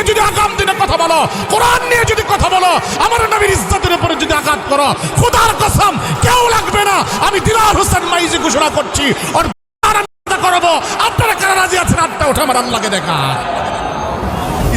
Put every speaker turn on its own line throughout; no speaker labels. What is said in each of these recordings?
নিয়ে যদি আগাম দিনে কথা বলো, কোরআন নিয়ে যদি কথা বলো, আমার নবীর ইজ্জতের উপরে যদি আঘাত করো, খোদার কসম, কেউ লাগবে না। আমি দিলার হোসেন মাইজি ঘোষণা করছি আর করব। আপনারা কারা রাজি আছেন? আটটা ওঠে আমার আল্লাহকে দেখা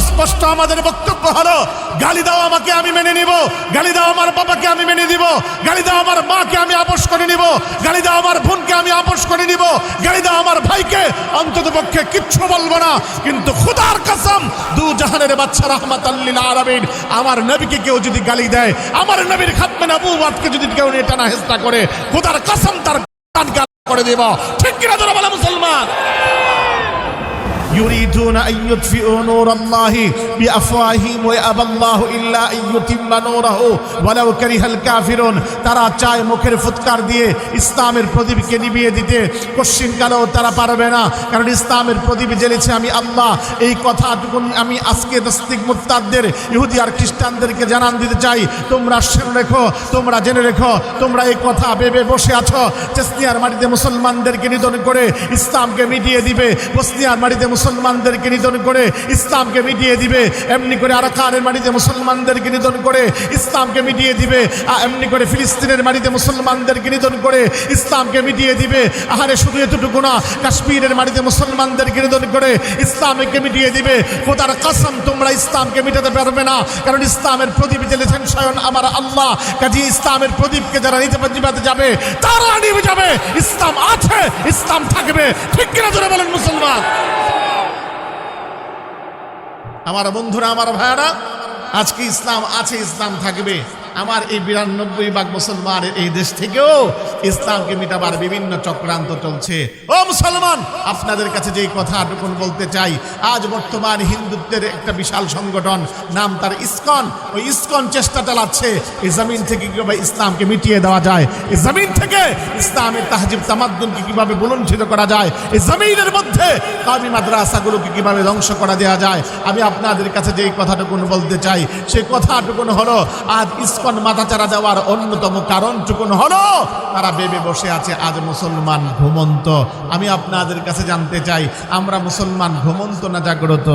স্পষ্ট আমাদের বক্তব্য হলো, গালি দাও আমাকে, আমি মেনে নিব। গালি দাও আমার বাবাকে, আমি মেনে দিব গালি দাও আমার মাকে, আমি আপোষ করে নিব। গালি দাও আমার বোনকে, আমি আপোষ করে নিব। গালি দাও আমার ভাইকে, অন্তত পক্ষে কিচ্ছু বলব না। কিন্তু খুদার কসম, দু জাহানের বাচ্চা রহমত আল্লিল আরবিন আমার নবীকে কেউ যদি গালি দেয়, আমার নবীর খাতমে নবুয়াতকে যদি কেউ নিয়ে টানা হেস্তা করে, খুদার কসম তার করে দেব। ঠিক কিনা তোরা বলা মুসলমান? يريدون أن يطفئوا نور الله بأفواههم ويأبى الله إلا أن يتم نوره ولو كره الكافرون তারা চায় মুখের ফুৎকার দিয়ে ইসলামের প্রদীপকে নিভিয়ে দিতে কশ্চিন কালেও তারা পারবে না কারণ ইসলামের প্রদীপ জ্বেলেছে আমি আল্লাহ এই কথাটুকু আমি আজকে দস্তিক মুক্তারদের ইহুদি আর খ্রিস্টানদেরকে জানান দিতে চাই তোমরা শুনে রেখো তোমরা জেনে রেখো তোমরা এই কথা ভেবে বসে আছো চেস্তিয়ার মাটিতে মুসলমানদেরকে নিধন করে ইসলামকে মিটিয়ে দিবে বসনিয়ার মাটিতে মুসলমানদেরকে নিধন করে ইসলামকে মিটিয়ে দিবে, এমনি করে আরাকানের মাটিতে মুসলমানদেরকে নিধন করে ইসলামকে মিটিয়ে দিবে এমনি করে ফিলিস্তিনের মাটিতে মুসলমানদেরকে নিধন করে ইসলামকে মিটিয়ে দিবে। আহারে শুধু এতটুকু না, কাশ্মীরের মাটিতে মুসলমানদেরকে নিধন করে ইসলামকে মিটিয়ে দিবে। খোদার কাসম, তোমরা ইসলামকে মিটাতে পারবে না, কারণ ইসলামের প্রদীপ জ্বেলেছেন স্বয়ং আমার আল্লাহ। কাজী ইসলামের প্রদীপকে যারা নিতে নিভাতে যাবে, তারা নিভে যাবে। ইসলাম আছে, ইসলাম থাকবে। ঠিক কিনা ধরে বলেন মুসলমান? আমার বন্ধুরা, আমার ভাইয়ারা, আজকে ইসলাম আছে, ইসলাম থাকবে। আমার এই বিরানব্বই ভাগ মুসলমানের এই দেশ থেকেও ইসলামকে মিটাবার বিভিন্ন চক্রান্ত চলছে। ও মুসলমান, আপনাদের কাছে যেই কথাটুকুন বলতে চাই, আজ বর্তমান হিন্দুত্বের একটা বিশাল সংগঠন, নাম তার ইসকন। ওই ইসকন চেষ্টা চালাচ্ছে, এই জমিন থেকে কীভাবে ইসলামকে মিটিয়ে দেওয়া যায়, এই জমিন থেকে ইসলামের তাহজিব, তামাদ্দুনকে কীভাবে বুলঞ্চিত করা যায়, এই জমিনের মধ্যে কামি মাদ্রাসাগুলোকে কীভাবে ধ্বংস করা দেওয়া যায়, আমি আপনাদের কাছে যেই কথাটুকুন বলতে চাই সেই কথাটুকুন হলো, আজ ইসকন মাথাচাড়া দেওয়ার অন্যতম কারণটুকুন হলো, তারা ভেবে বসে আছে আজ মুসলমান ঘুমন্ত। আমি আপনাদের কাছে জানতে চাই আমরা মুসলমান ঘুমন্ত না জাগ্রত?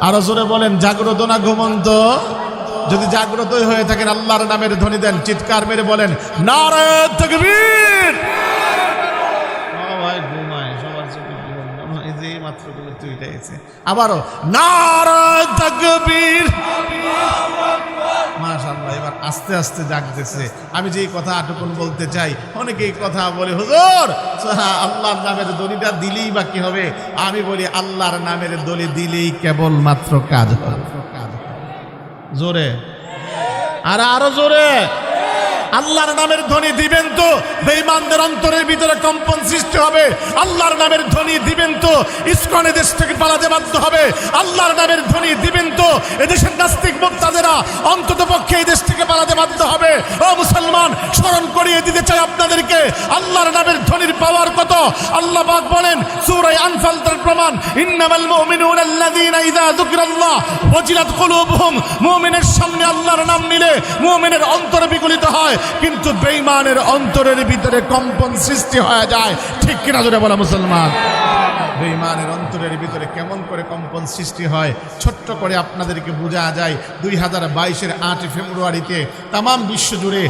আরও জোরে বলেন জাগ্রত না ঘুমন্ত? যদি জাগ্রতই হয়ে থাকেন আল্লাহর নামের ধ্বনি দেন চিৎকার মেরে বলেন নারে তকবীর! আবারও নারায় তকবীর! মাশাআল্লাহ, এবার আস্তে আস্তে জাগতেছে আমি যে এই কথা আটকন বলতে চাই, অনেকেই কথা বলে, হুজুর, আল্লাহর নামের দলিটা দিলেই বা কি হবে? আমি বলি, আল্লাহর নামের দলি দিলেই কেবল মাত্র কাজ হবে। জোরে? আর আরও জোরে? আল্লাহর নামের ধ্বনি দিবেন তো। বেঈমানদের অন্তরের ভিতরে কম্পন সৃষ্টি হবে। আল্লাহর নামের ধ্বনি দিবেন তো। ইসকন দেশ থেকে পালাতে বাধ্য হবে। আল্লাহর নামের ধ্বনি দিবেন তো। এদেশের নাস্তিক মুক্তাদেরা অন্তত পক্ষে এই দেশ থেকে পালাতে বাধ্য হবে। ও মুসলমান, স্মরণ করিয়ে দিতে চাই আপনাদেরকে। আল্লাহর নামের ধ্বনির পাওয়ার কত? আল্লাহ পাক বলেন সূরা আনফাল তার প্রমাণ, ইন্নামাল মুমিনুনা আল্লাযীনা ইযা যুকিরাল্লাহ ওয়াজিলাত কুলুবুহুম। মুমিনের সামনে আল্লাহর নাম নিলে মুমিনের অন্তর বিগলিত হয়। কিন্তু বেঈমানের অন্তরের ভিতরে কম্পন সৃষ্টি হয়ে যায়। ঠিক কিনা জোরে বলা মুসলমান? বেঈমানের অন্তরের ভিতরে কেমন করে কম্পন সৃষ্টি হয়, ছোট্ট করে আপনাদেরকে বোঝা যায় দুই হাজার বাইশের আটই ফেব্রুয়ারিতে তামাম বিশ্বজুড়ে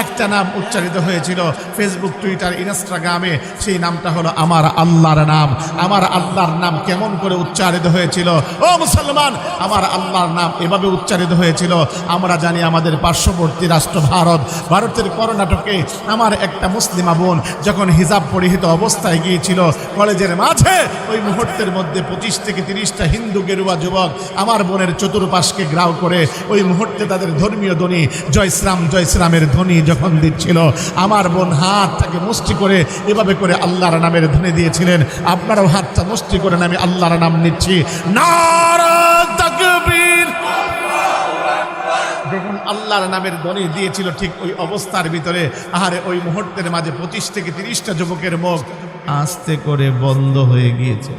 একটা নাম উচ্চারিত হয়েছিল, ফেসবুক, টুইটার, ইনস্টাগ্রামে, সেই নামটা হলো আমার আল্লাহর নাম। আমার আল্লাহর নাম কেমন করে উচ্চারিত হয়েছিল? ও মুসলমান, আমার আল্লাহর নাম এভাবে উচ্চারিত হয়েছিল, আমরা জানি আমাদের পার্শ্ববর্তী রাষ্ট্র ভারত, ভারতের কর্ণাটকে আমার একটা মুসলিমা বোন যখন হিজাব পরিহিত অবস্থায় গিয়েছিল, কলেজের মাঝে ওই মুহূর্তের মধ্যে পঁচিশ থেকে তিরিশটা হিন্দু গেরুয়া যুবক আমার বোনের চতুর্পাশকে গ্রাও করে ওই মুহূর্তে তাদের ধর্মীয় ধ্বনি, জয় শ্রাম, জয় শ্রামের ধ্বনি যখন দিচ্ছিল, আমার বোন হাতটাকে মুষ্টি করে এভাবে করে আল্লাহর নামের ধ্বনি দিয়েছিলেন। আপনারাও হাতটা মুষ্টি করেন আমি আল্লাহর নাম নিচ্ছি। যখন আল্লাহর নামের ধ্বনি দিয়েছিল ঠিক ওই অবস্থার ভিতরে, আহারে ওই মুহূর্তের মাঝে পঁচিশ থেকে তিরিশটা যুবকের মুখ আস্তে করে বন্ধ হয়ে গিয়েছিল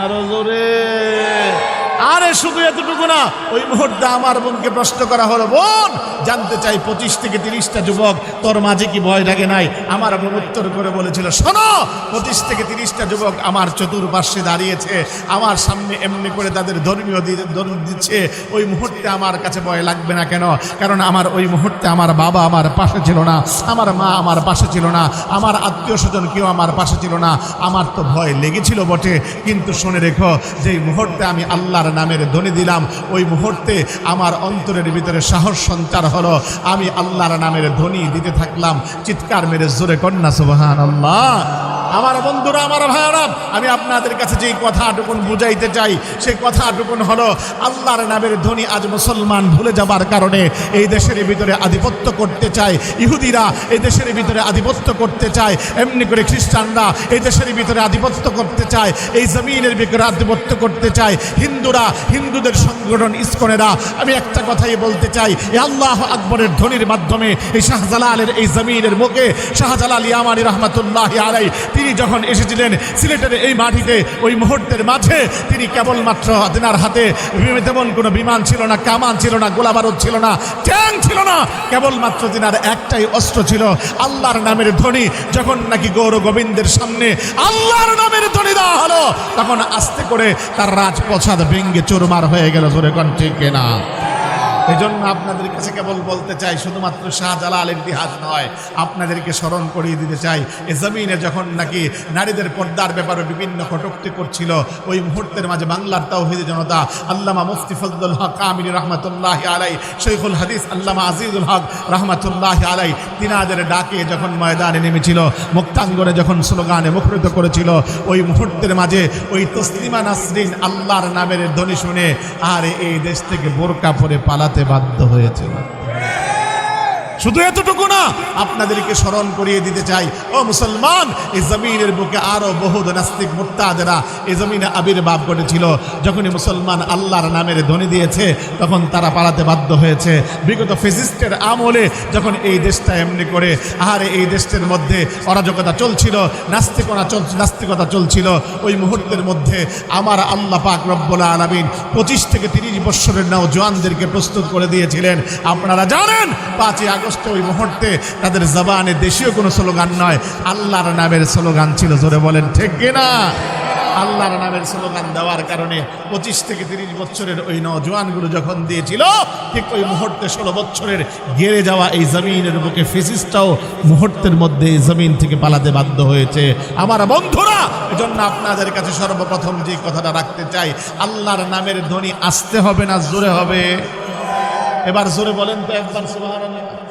আরও জোরে। আরে শুধু এতটুকু না, ওই মুহূর্তে আমার বোনকে প্রশ্ন করা হলো, বোন, জানতে চাই পঁচিশ থেকে তিরিশটা যুবক, তোর মাঝে কি ভয় লাগে নাই? আমার বোন উত্তর করে বলেছিল, শোনো, পঁচিশ থেকে তিরিশটা যুবক আমার চতুর্পার্শ্বে দাঁড়িয়েছে, আমার সামনে এমনি করে তাদের ধর্মীয় দরুদ দিচ্ছে, ওই মুহূর্তে আমার কাছে ভয় লাগবে না কেন? কারণ আমার ওই মুহূর্তে আমার বাবা আমার পাশে ছিল না, আমার মা আমার পাশে ছিল না, আমার আত্মীয় স্বজন কেউ আমার পাশে ছিল না, আমার তো ভয় লেগেছিল বটে। কিন্তু শুনে রেখো, যেই মুহূর্তে আমি আল্লাহর নামের ধ্বনি দিলাম। ওই মুহূর্তে আমার অন্তরের ভিতরে সাহস সঞ্চার হলো। আমি আল্লাহর নামের ধ্বনি দিতে থাকলাম। চিৎকার মেরে জোরে কন্যা সুবাহান আল্লাহ আমার বন্ধুরা, আমার ভাইয়ারা, আমি আপনাদের কাছে যেই কথাটুকুন বুঝাইতে চাই, সেই কথাটুকুন হলো, আল্লাহর নামের ধ্বনি আজ মুসলমান ভুলে যাবার কারণে এই দেশের ভিতরে আধিপত্য করতে চায়। ইহুদিরা এই দেশের ভিতরে আধিপত্য করতে চায়। এমনি করে খ্রিস্টানরা এই দেশের ভিতরে আধিপত্য করতে চায়। এই জমিনের ভিতরে আধিপত্য করতে চায়। হিন্দুরা, হিন্দুদের সংগঠন ইস্কনেরা, আমি একটা কথাই বলতে চাই, এ আল্লাহ আকবরের ধ্বনির মাধ্যমে এই শাহজালালের এই জমিনের মুখে, শাহজালাল ইয়ামানি রহমতুল্লাহ আলাই তিনি যখন এসেছিলেন সিলেটের এই মাটিতে, ওই মুহূর্তের মাঝে তিনি কেবলমাত্র তেনার হাতে তেমন কোনো বিমান ছিল না, কামান ছিল না, গোলাবারুদ ছিল না ট্যাং ছিল না, কেবলমাত্র তিনার একটাই অস্ত্র ছিল, আল্লাহর নামের ধ্বনি। যখন নাকি গৌর গোবিন্দের সামনে আল্লাহর নামের ধ্বনি দেওয়া হলো, তখন আস্তে করে তার রাজপ্রসাদ ভেঙ্গে চুরমার হয়ে গেল, জোরে কন, ঠিক না এই জন্য আপনাদের কাছে কেবল বলতে চাই, শুধুমাত্র শাহজালা শাহজালালের ইতিহাস নয়, আপনাদেরকে স্মরণ করিয়ে দিতে চাই, এ জমিনে যখন নাকি নারীদের পর্দার ব্যাপারে বিভিন্ন কটুক্তি করছিল, ওই মুহূর্তের মাঝে বাংলার তাওহিদি জনতা, আল্লামা মুফতি ফজলুল হক কামিনী রহমতুল্লাহ আলাই শৈখুল হাদিস আল্লামা আজিজুল হক রহমতুল্লাহ আলাই তিনাদের ডাকে যখন ময়দানে নেমেছিল, মুক্তাঙ্গনে যখন স্লোগানে মুখরিত করেছিল, ওই মুহূর্তের মাঝে ওই তসলিমা নাসরিন আল্লাহর নামের ধ্বনি শুনে, আর এই দেশ থেকে বোরকা পরে পালাতে বাধ্য হয়েছিল শুধু এতটুকু না, আপনাদেরকে স্মরণ করিয়ে দিতে চাই। ও মুসলমান, এই জমিনের বুকে আরও বহু নাস্তিক মুক্তাদেরা এই জমিনে আবির্ভাব ঘটেছিল। যখনই মুসলমান আল্লাহর নামের ধ্বনি দিয়েছে, তখন তারা পালাতে বাধ্য হয়েছে। বিগত ফেসিস্টের আমলে যখন এই দেশটা এমনি করে, আহারে এই দেশটার মধ্যে অরাজকতা চলছিল, নাস্তিকতা চল, নাস্তিকতা চলছিল, ওই মুহূর্তের মধ্যে আমার আল্লাহ পাক রব্বুল আলমিন পঁচিশ থেকে তিরিশ বৎসরের নাও জওয়ানদেরকে প্রস্তুত করে দিয়েছিলেন। আপনারা জানেন, পাঁচই আগস্ট ওই মুহূর্তে তাদের জবানে দেশীয় কোনো স্লোগান নয়, আল্লাহর নামের স্লোগান ছিল, জোরে বলেন, ঠিক কিনা? আল্লাহর নামের স্লোগান দেওয়ার কারণে পঁচিশ থেকে তিরিশ বছরের ওই নজওয়ানগুলো যখন দিয়েছিল, ঠিক ওই মুহূর্তে ষোলো বছরের গেড়ে যাওয়া এই জমিনের বুকে ফিজিসটাও মুহূর্তের মধ্যে এই জমিন থেকে পালাতে বাধ্য হয়েছে। আমার বন্ধুরা, এজন্য আপনাদের কাছে সর্বপ্রথম যে কথাটা রাখতে চাই, আল্লাহর নামের ধ্বনি আসতে হবে না, জোরে হবে? এবার জোরে বলেন তো একবার, সুবহানাল্লাহ।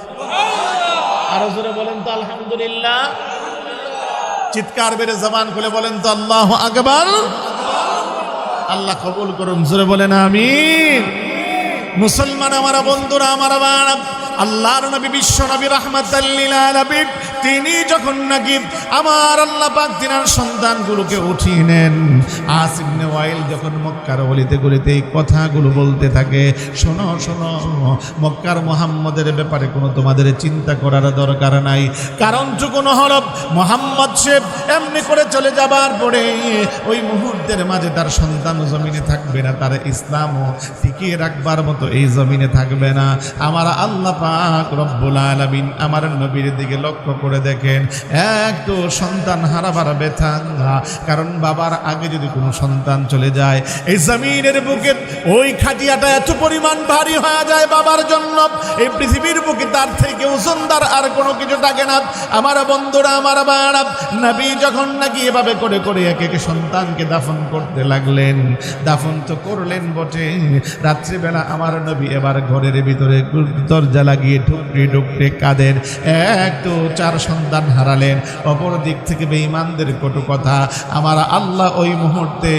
আরও জোরে বলেন তো, আলহামদুলিল্লাহ। চিৎকার বেড়ে জবান খুলে বলেন তো, আল্লাহ আকবার। আল্লাহ কবুল করুন, জোরে বলেন আমি মুসলমান, আমার বন্ধুরা, আমার আল্লাহ আল্লাহর নবী, বিশ্ব নবী রহমত আলামিন তিনি যখন নাকি আমার আল্লাহ পাক তিনার সন্তানগুলোকে উঠিয়ে নেন। আসিবনে ওয়াইল যখন মক্কার অলিতে গলিতে এই কথাগুলো বলতে থাকে, শোনো শোনো, মক্কার মোহাম্মদের ব্যাপারে কোনো তোমাদের চিন্তা করার দরকার নাই। কারণ কোনো হল, মোহাম্মদ শেফ এমনি করে চলে যাবার পরে ওই মুহূর্তের মাঝে তার সন্তান জমিনে থাকবে না, তার ইসলামও টিকিয়ে রাখবার মতো এই জমিনে থাকবে না। আমার আল্লাহ পাক রব্বুল আলামিন আমার নবীর দিকে লক্ষ্য করে দেখেন একটু সন্তান হারাবার ব্যথা, কারণ বাবার আগে যদি কোনো সন্তান চলে যায়, এই জমিনের বুকে ওই খাটিয়াটা এত পরিমাণ ভারী হয়ে যায় বাবার জন্য, এই পৃথিবীর বুকে তার থেকে ওজনদার আর কোনো কিছু থাকে না। আমার বন্ধুরা, আমার বাড়া নবী যখন নাকি এভাবে করে করে এক এক সন্তানকে দাফন করতে লাগলেন, দাফন তো করলেন বটে। রাত্রিবেলা আমার নবী এবার ঘরের ভিতরে দরজা লাগিয়ে ঢুকরে ঢুকরে কাঁদেন। এক তো চার সন্তান হারালেন। অপর দিক থেকে বেঈমানদের কটু কথা, আমার আল্লাহ ওই মুহূর্তে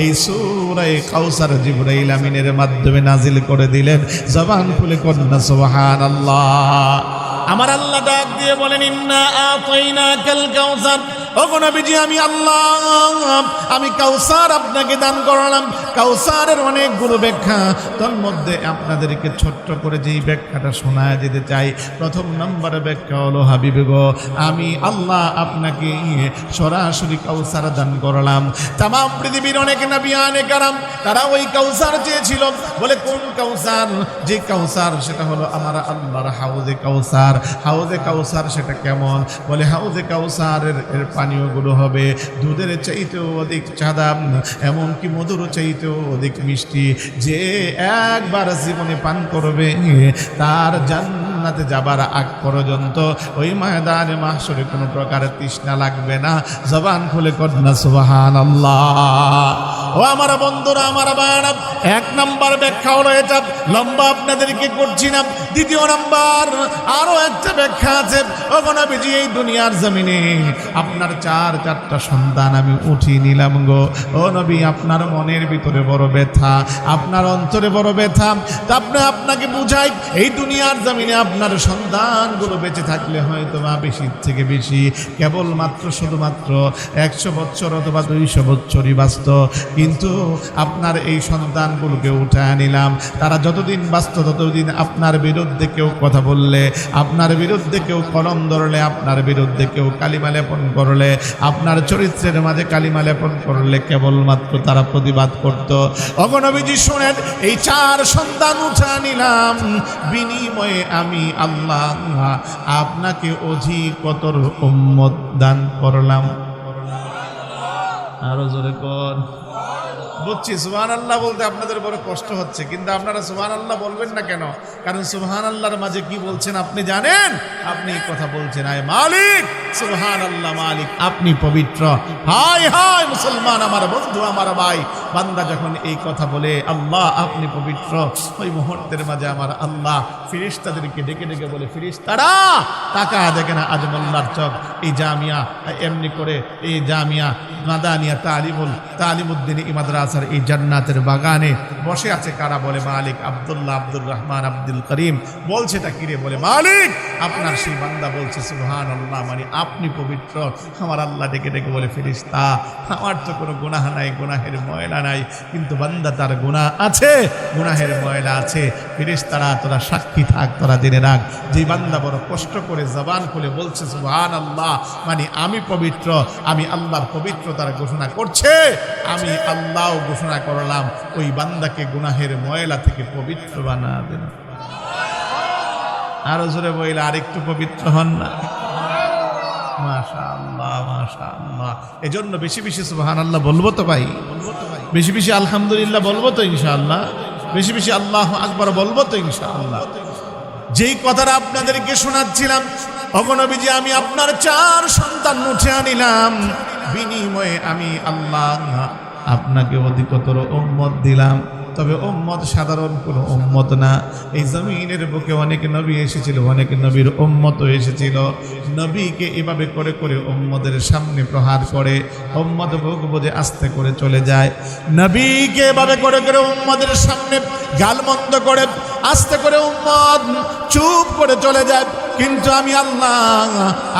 এই সুরাই কাউসার জিবরাইল আমিনের মাধ্যমে নাজিল করে দিলেন। জবান খুলে কন্যা সোহান আল্লাহ আমার আল্লাহ ডাক দিয়ে বলেন, ইন্না আতাইনা কাউসার ওগো নবীজি, আমি আল্লাহ, আমি কাউসার আপনাকে দান করলাম। কাউসারের অনেকগুলো ব্যাখ্যা। তোর মধ্যে আপনাদেরকে ছোট্ট করে যেই ব্যাখ্যাটা শোনা যেতে চাই, প্রথম নম্বর ব্যাখ্যা হলো, হাবিব গো, আমি আল্লাহ আপনাকে সরাসরি কাউসার দান করলাম। তাম পৃথিবীর অনেক নবী আনে কারাম তারা ওই কাউসার চেয়েছিল। বলে, কোন কাউসার? যে কাউসার, সেটা হলো আমার আল্লাহর হাউজে কাউসার। হাউজে কাউসার সেটা কেমন? বলে, হাউজে কাউসারের এর পানীয়গুলো হবে। দুধের চাইতেও অধিক চাঁদা, এমনকি মধুর চাইতেও অধিক মিষ্টি। যে একবার জীবনে পান করবে, তার জান্নাতে যাবার আগ পর্যন্ত ওই ময়দানে মাসরে কোনো প্রকার তৃষ্ণা লাগবে না। জবান খুলে কন্যা সুবাহান ও আমার বন্ধুরা, আমার বায়না, এক নাম্বার ব্যাখ্যা হলো এটা লম্বা আপনাদেরকে করছি না? দ্বিতীয় নাম্বার, আরও একটা ব্যাখ্যা আছে। ওগনবিজি এই দুনিয়ার জমিনে আপনার চার, চারটা সন্তান আমি উঠিয়ে নিলাম গো। ও নবী, আপনার মনের ভিতরে বড় ব্যথা, আপনার অন্তরে বড় ব্যথা। তা আপনি আপনাকে বুঝাই, এই দুনিয়ার জমিনে আপনার সন্তানগুলো বেঁচে থাকলে হয়তো বা বেশি থেকে বেশি, কেবলমাত্র, শুধুমাত্র একশো বছর অথবা দুইশো বছরই বাঁচত। কিন্তু আপনার এই সন্তানগুলোকে উঠায় নিলাম। তারা যতদিন বাঁচত ততদিন আপনার বিরুদ্ধে কেউ কথা বললে, আপনার বিরুদ্ধে কেউ কলম ধরলে, আপনার বিরুদ্ধে কেউ কালিমা লেপন করলে, আপনার চরিত্রের মাঝে কালিমা লেপন করলে কেবলমাত্র তারা প্রতিবাদ করত। অগণবীজি শোনেন, এই চার সন্তান উঠা নিলাম। বিনিময়ে আমি আল্লাহ আপনাকে অধিকতর উম্মত দান করলাম। আরও জোরে কর। বুঝছি সুহান আল্লাহ বলতে আপনাদের বড় কষ্ট হচ্ছে, কিন্তু আপনারা সুহান আল্লাহ বলবেন না কেন? কারণ সুহান আল্লাহর মাঝে কি বলছেন আপনি জানেন? আপনি কথা বলছেন, আয় মালিক সুহান আল্লাহ মালিক, আপনি পবিত্র। হাই হাই মুসলমান আমার বন্ধু, আমার ভাই বান্দা যখন এই কথা বলে, আল্লাহ, আপনি পবিত্র। ওই মুহূর্তের মাঝে আমার আল্লাহ ফিরিস্তাদেরকে ডেকে ডেকে বলে, ফিরিস্তারা টাকা দেখে না আজমল্লার চক, এই জামিয়া, এমনি করে এই জামিয়া, মাদানিয়া তালিমুল তালিমুদ্দিন ইমাদ্রাসার এই জান্নাতের বাগানে বসে আছে। কারা বলে, মালিক আব্দুল্লাহ আব্দুর রহমান আব্দুল করিম। বলছে তা কিরে বলে, মালিক, আপনার সেই বান্দা বলছে সুহান আল্লাহ মানে আপনি পবিত্র। আমার আল্লাহ ডেকে ডেকে বলে, ফিরিস্তা, আমার তো কোনো গুনাহ নাই, গুনাহের ময়লা নাই, কিন্তু বান্দা তার গুনাহ আছে, গুনাহের ময়লা আছে। ফিরিস তারা তোরা সাক্ষী থাক, তোরা জেনে রাখ। যে বান্দা বড় কষ্ট করে জবান খুলে বলছে সুবহান আল্লাহ মানে আমি পবিত্র, আমি আল্লাহর পবিত্রতার ঘোষণা করছে, আমি আল্লাহ ঘোষণা করলাম, ওই বান্দাকে গুনাহের ময়লা থেকে পবিত্র বানা দেন। আরও জোরে বইলে, আরেকটু পবিত্র হন না? মাশা আল্লাহ মাশা আল্লাহ এজন্য বেশি বেশি সুবহান আল্লাহ বলব তো ভাই। বেশি বেশি আলহামদুলিল্লাহ বলব তো ইনশাআল্লাহ। বেশি বেশি আল্লাহ আকবার বলব তো ইনশাআল্লাহ। যেই কথাটা আপনাদেরকে শোনাচ্ছিলাম, অগণবীজি, আমি আপনার চার সন্তান উঠে আনিলাম। বিনিময়ে আমি আল্লাহ আপনাকে অধিকতর উম্মত দিলাম। তবে উম্মত সাধারণ কোনো উম্মত না। এই জমিনের বুকে অনেক নবী এসেছিল, অনেক নবীর উম্মত এসেছিল। নবীকে এভাবে করে করে ওম্মদের সামনে প্রহার করে ওম্মদ বুক বোঝে আস্তে করে চলে যায়। নবীকে এভাবে করে করে ওম্মদের সামনে গালমন্দ করে, আস্তে করে উম্মদ চুপ করে চলে যায়। কিন্তু আমি আল্লাহ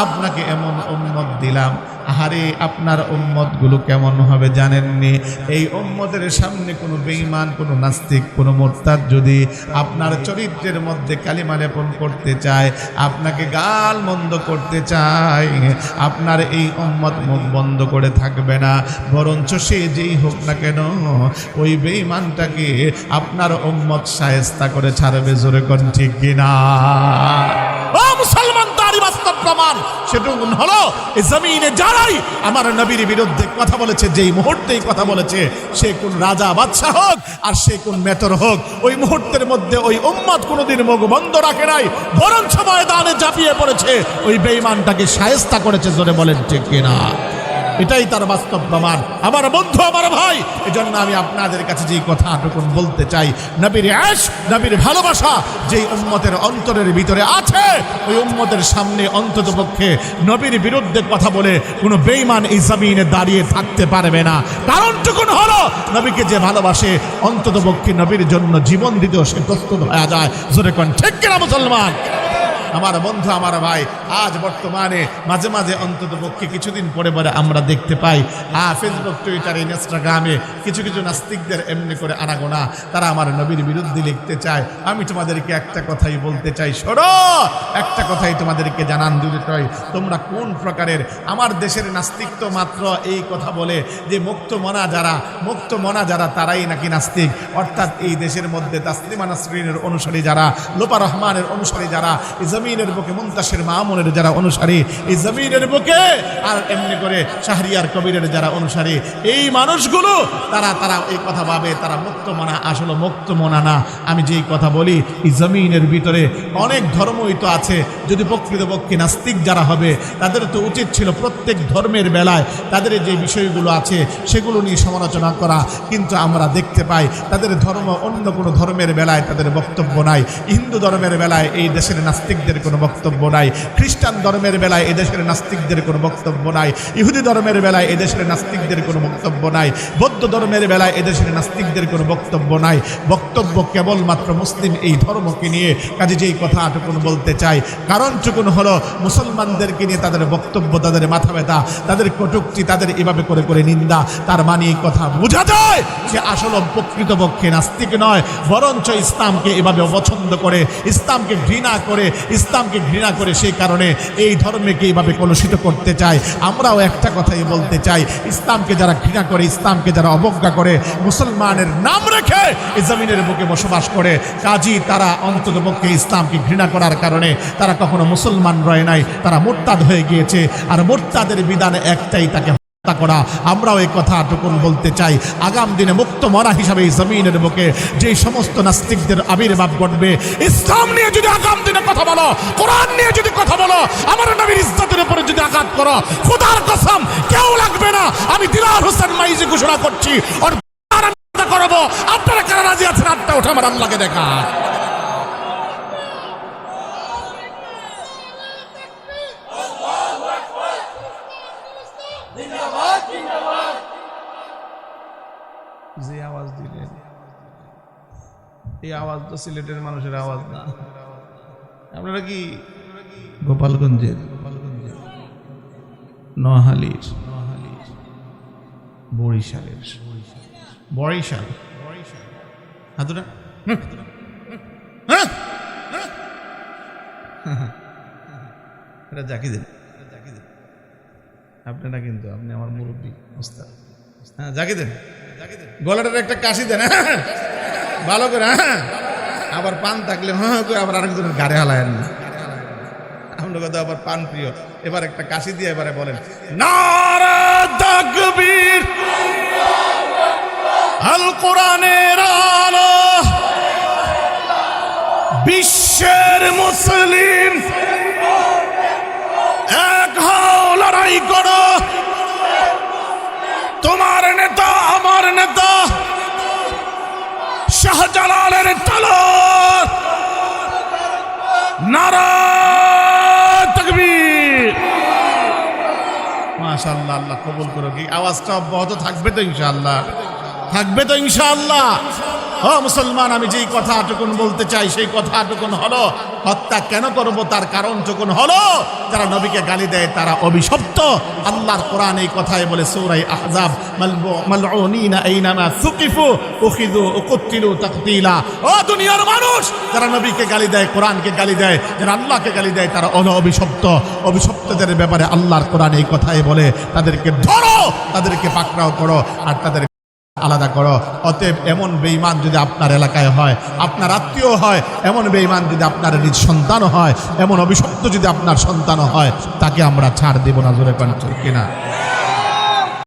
আপনাকে এমন উম্মত দিলাম আহারে, আপনার উম্মতগুলো কেমন হবে জানেননি? এই উম্মতের সামনে কোনো বেঈমান, কোনো নাস্তিক, কোনো মোরতাদ যদি আপনার চরিত্রের মধ্যে কালিমা লেপন করতে চায়, আপনাকে গাল মন্দ করতে চায়, আপনার এই উম্মত মুখ বন্ধ করে থাকবে না। বরঞ্চ সে যেই হোক না কেন, ওই বেঈমানটাকে আপনার উম্মত সায়স্তা করে ছাড়বে, জোরে কোন ঠিক কিনা ও মুসলমান তারই বাস্তব প্রমাণ। সেটুকু হলো জমিনে যারাই আমার নবীর বিরুদ্ধে কথা বলেছে, যেই মুহূর্তেই কথা বলেছে, সে কোন রাজা, বাদশাহ হোক, আর সে কোন মেতর হোক, ওই মুহূর্তের মধ্যে ওই উম্মাদ কোনোদিন মুখ বন্ধ রাখে নাই, বরঞ্চ ময়দানে ঝাঁপিয়ে পড়েছে। ওই বেইমানটাকে সায়স্তা করেছে, জোরে বলেন, ঠিক কিনা? এটাই তার বাস্তব প্রমাণ। আমার বন্ধু, আমার ভাই, এজন্য আমি আপনাদের কাছে যেই কথা বলতে চাই, নবীর অ্যাশ নবীর ভালোবাসা যেই উম্মতের অন্তরের ভিতরে আছে, ওই উম্মতের সামনে অন্ততপক্ষে নবীর বিরুদ্ধে কথা বলে কোনো বেইমান এই জমিনে দাঁড়িয়ে থাকতে পারবে না। কারণটুকুন হলো, নবীকে যে ভালোবাসে অন্তত পক্ষে নবীর জন্য জীবন দিতেও সে প্রস্তুত হয়ে যায়। জোরে কোন, ঠিক কিনা মুসলমান? আমার বন্ধু, আমার ভাই, আজ বর্তমানে মাঝে মাঝে অন্তত পক্ষে কিছুদিন পরে পরে আমরা দেখতে পাই হ্যাঁ ফেসবুক টুইটার ইনস্টাগ্রামে কিছু কিছু নাস্তিকদের এমনি করে আনাগোনা। তারা আমার নবীর বিরুদ্ধে লিখতে চায়। আমি তোমাদেরকে একটা কথাই বলতে চাই সরো একটা কথাই তোমাদেরকে জানান দিতে চাই তোমরা কোন প্রকারের? আমার দেশের নাস্তিক তো মাত্র এই কথা বলে যে, মুক্ত মনা যারা, মুক্ত মনা যারা, তারাই নাকি নাস্তিক? অর্থাৎ এই দেশের মধ্যে তাসলিমা নাসরিনের অনুসারী যারা, লোপা রহমানের অনুসারী যারা জমিনের বুকে মুন্তাসের মামুনের যারা অনুসারী, এই জমিনের বুকে আর এমনি করে শাহরিয়ার কবিরের যারা অনুসারী, এই মানুষগুলো, তারা তারা এই কথা ভাবে, তারা মুক্ত মনা, আসলে মুক্ত মনা না। আমি যেই কথা বলি, এই জমিনের ভিতরে অনেক ধর্মই তো আছে। যদি প্রকৃতপক্ষে নাস্তিক যারা হবে, তাদের তো উচিত ছিল প্রত্যেক ধর্মের বেলায় তাদের যে বিষয়গুলো আছে, সেগুলো নিয়ে সমালোচনা করা। কিন্তু আমরা দেখতে পাই, তাদের ধর্ম অন্য কোনো ধর্মের বেলায় তাদের বক্তব্য নাই। হিন্দু ধর্মের বেলায় এই দেশের নাস্তিকদের কোনো বক্তব্য নাই। খ্রিস্টান ধর্মের বেলায় এই দেশের নাস্তিকদের কোনো বক্তব্য নাই। ইহুদি ধর্মের বেলায় এই দেশের নাস্তিকদের কোনো বক্তব্য নাই। বৌদ্ধ ধর্মের বেলায় এদেশের নাস্তিকদের কোনো বক্তব্য নাই। বক্তব্য কেবলমাত্র মুসলিম এই ধর্মকে নিয়ে। কাজে যেই কথা টুকুন বলতে চাই, কারণ টুকুন হলো মুসলমানদেরকে নিয়ে তাদের বক্তব্য, তাদের মাথা ব্যথা, তাদের কটুক্তি, তাদের এভাবে করে করে নিন্দা, তার মানে এই কথা বোঝা যায় যে আসলে প্রকৃতপক্ষে নাস্তিক নয়, বরঞ্চ ইসলামকে এভাবে অপছন্দ করে, ইসলামকে ঘৃণা করে ইসলামকে ঘৃণা করে সেই কারণে এই ধর্মকে এইভাবে কলুষিত করতে চায়। আমরাও একটা কথাই বলতে চাই, ইসলামকে যারা ঘৃণা করে, ইসলামকে যারা অবজ্ঞা করে, মুসলমানের নাম রেখে এই জমিনের বুকে বসবাস করে, কাজী তারা অন্তত পক্ষে ইসলামকে ঘৃণা করার কারণে তারা কখনো মুসলমান রয় নাই, তারা মোরতাদ হয়ে গিয়েছে। আর মোরতাদের বিধান একটাই, তাকে হত্যা করা। আমরাও এই কথাটুকুন বলতে চাই। আগাম দিনে মুক্ত মরা হিসাবে এই জমিনের বুকে যে সমস্ত নাস্তিকদের আবির্ভাব ঘটবে, ইসলাম নিয়ে যদি আগাম দিনে কথা বলো, কোরআন নিয়ে যদি কথা বলো, আমার নবীর ইজ্জতের উপরে যদি আঘাত করো, খুদার কসম, কেউ লাগবে না। আমি দিলার হোসেন মাইজি ঘোষণা করছি করব। আপনারা কারা রাজি আছেন? আটটা ওঠা আমার আল্লাহকে দেখা যে আওয়াজ দিলেন এই আওয়াজ তো সিলেটের মানুষের আওয়াজ না। আপনারা কি গোপালগঞ্জের নোয়াহালির বরিশালের বরিশাল। হাতুরা এটা জাকি দেন আপনারা কিন্তু আপনি আমার মুরব্বী ওস্তাদ। হ্যাঁ জাকি দেন গলাটার একটা কাশি দেন। হ্যাঁ ভালো করে হ্যাঁ। আবার পান থাকলে হ্যাঁ করে আবার আরেকজনের গাড়ে হালায়েন না আপনার কথা আবার পান প্রিয়। এবার একটা কাশি দিয়ে এবারে বলেন আল কোরআনের আলো, বিশ্বের মুসলিম, এক হও লড়াই করো। তোমার নেতা, আমার নেতা শাহজালালের তাল। নারা আল্লাহ কবুল করো কি আওয়াজটা অব্যাহত থাকবে তো ইনশাল্লাহ থাকবে তো ইনশাআল্লাহ। মুসলমান, আমি যেই কথাটুকুন বলতে চাই, সেই কথাটুকুন হলো। হত্যা কেন করব? তার কারণ টুকুন হলো, যারা নবীকে গালি দেয়, তারা অভিশপ্ত। আল্লাহর কোরআন এই কথায় বলে, সূরাই আহজাব নবীকে গালি দেয় গালি দেয় আল্লাহকে গালি দেয়, তারা ব্যাপারে আল্লাহর কোরআন এই কথাই বলে, তাদেরকে ধরো, তাদেরকে পাকড়াও করো, আর তাদের আলাদা করো। অতএব এমন বেঈমান যদি আপনার এলাকায় হয়, আপনার আত্মীয় হয়, এমন বেঈমান যদি আপনার নিজ সন্তান হয়, এমন অভিশপ্ত যদি আপনার সন্তান হয়, তাকে আমরা ছাড় দেব না, জোরে কিনা